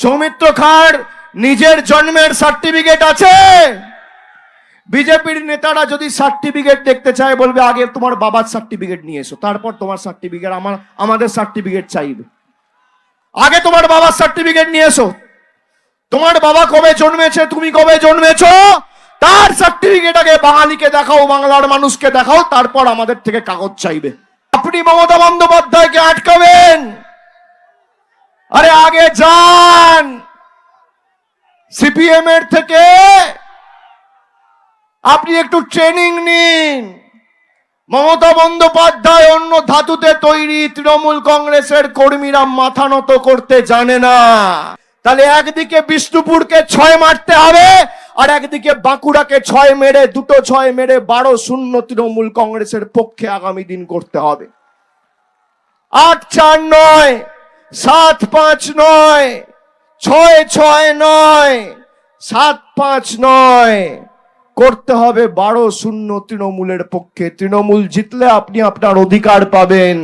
সৌমিত্র খার নিজের জন্মের সার্টিফিকেট আছে। বিজেপির নেতারা যদি সার্টিফিকেট দেখতে চায়, বলবে, আগে তোমার বাবার সার্টিফিকেট নিয়ে এসো, তারপর তোমার সার্টিফিকেট আমার, আমাদের সার্টিফিকেট চাইবে। আগে তোমার বাবার সার্টিফিকেট নিয়ে এসো। তোমার বাবা কবে জন্মেছে, তুমি কবে জন্মেছ, তার সার্টিফিকেট আগে বাঙালিকে দেখাও, বাংলার মানুষকে দেখাও, তারপর আমাদের থেকে কাগজ চাইবে। আপনি মমতা বন্দ্যোপাধ্যায়কে আটকাবেন আরে আগে যান সিপিএম এর থেকে আপনি একটু ট্রেনিং নিন। মমতা বন্দ্যোপাধ্যায় অন্য ধাতুতে তৈরি তৃণমূল কংগ্রেসের কর্মীরা মাথা নত করতে জানে না। তাহলে একদিকে বিষ্ণুপুরকে ছয় মারতে হবে, আর একদিকে বাঁকুড়াকে ছয় মেরে, দুটো ছয় মেরে বারো শূন্য তৃণমূল কংগ্রেসের পক্ষে আগামী দিন করতে হবে। আট চার নয়, সাত পাঁচ নয় ছয় ছয় নয়, সাত পাঁচ নয়। করতে হবে বারো শূন্য তৃণমূলের পক্ষে। তৃণমূল জিতলে আপনি আপনার অধিকার পাবেন,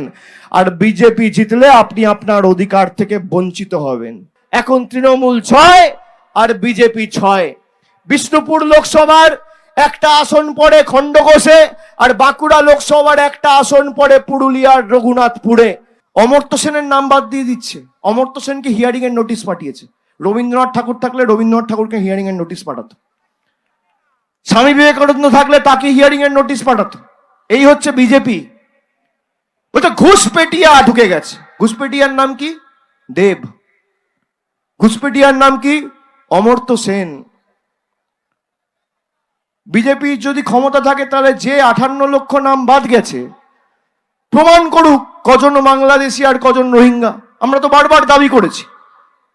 আর বিজেপি জিতলে আপনি আপনার অধিকার থেকে বঞ্চিত হবেন। এখন তৃণমূল ছয় আর বিজেপি ছয়। বিষ্ণুপুর লোকসভার একটা আসন পড়ে খণ্ডঘোষে আর বাঁকুড়া লোকসভার একটা আসন পড়ে পুরুলিয়ার রঘুনাথপুরে। অমর্ত্য সেনের নাম বাদ দিয়ে দিচ্ছে। অমর্ত্য সেনকে হিয়ারিং এর নোটিশ পাঠিয়েছে। রবীন্দ্রনাথ ঠাকুর থাকলে রবীন্দ্রনাথ ঠাকুরকে হিয়ারিং এর নোটিশ পাঠাতো। স্বামী বিবেকানন্দ থাকলে তাকে হিয়ারিং এর নোটিশ পাঠাতো। এই হচ্ছে বিজেপি। বলছে, ঘুষপেটিয়া ঢুকে গেছে। ঘুষপেটিয়ার নাম কি? দেব। ঘুষপেটিয়ার নাম কি? অমর্ত্য সেন। বিজেপি যদি ক্ষমতা থাকে, তাহলে যে আঠান্ন লক্ষ নাম বাদ গেছে প্রমাণ করুক কজন বাংলাদেশি আর কজন রোহিঙ্গা। আমরা তো বারবার দাবি করেছি।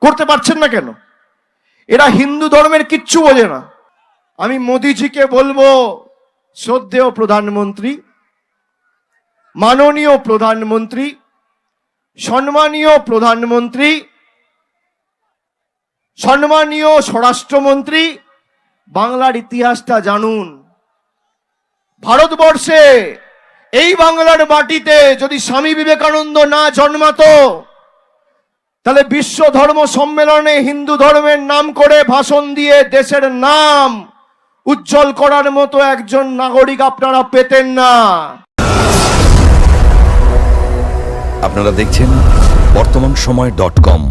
করতে পারছেন না কেন? এরা হিন্দু ধর্মের কিচ্ছু বোঝে না। আমি মোদিজিকে বলব, শ্রদ্ধেয় প্রধানমন্ত্রী, মাননীয় প্রধানমন্ত্রী, সম্মানীয় প্রধানমন্ত্রী, সম্মানীয় স্বরাষ্ট্রমন্ত্রী, বাংলার ইতিহাসটা জানুন। ভারতবর্ষে এই বাংলার মাটিতে যদি স্বামী বিবেকানন্দ না জন্মাতো, তাহলে বিশ্ব ধর্ম সম্মেলনে হিন্দু ধর্মের নাম করে ভাষণ দিয়ে দেশের নাম উজ্জ্বল করার মতো একজন নাগরিক আপনারা পেতেন না। আপনারা দেখছেন বর্তমান সময় ডট কম।